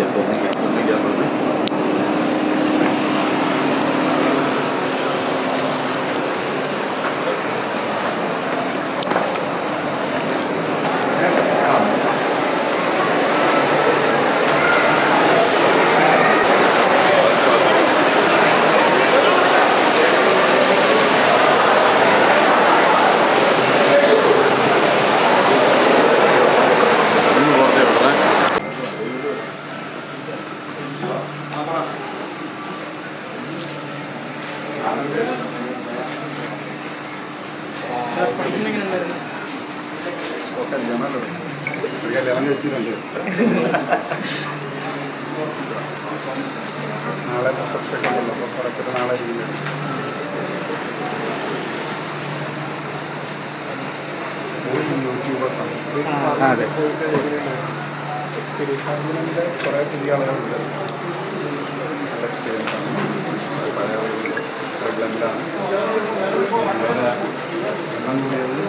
Yeah. നാളെ reception ഉണ്ടല്ലോ അപ്പോൾ പുറത്തിട്ട് നാളെ ഇരിക്കുന്നത് യൂട്യൂബേഴ്സാണ് അതെ. തിരുവനന്തപുരത്തെ കുറേ പുതിയ ആളുകളുണ്ട്. നല്ല എക്സ്പീരിയൻസ് ആണ്. പഴയ ബ്ലെൻഡാണ് എണ്ണം കൂടിയത്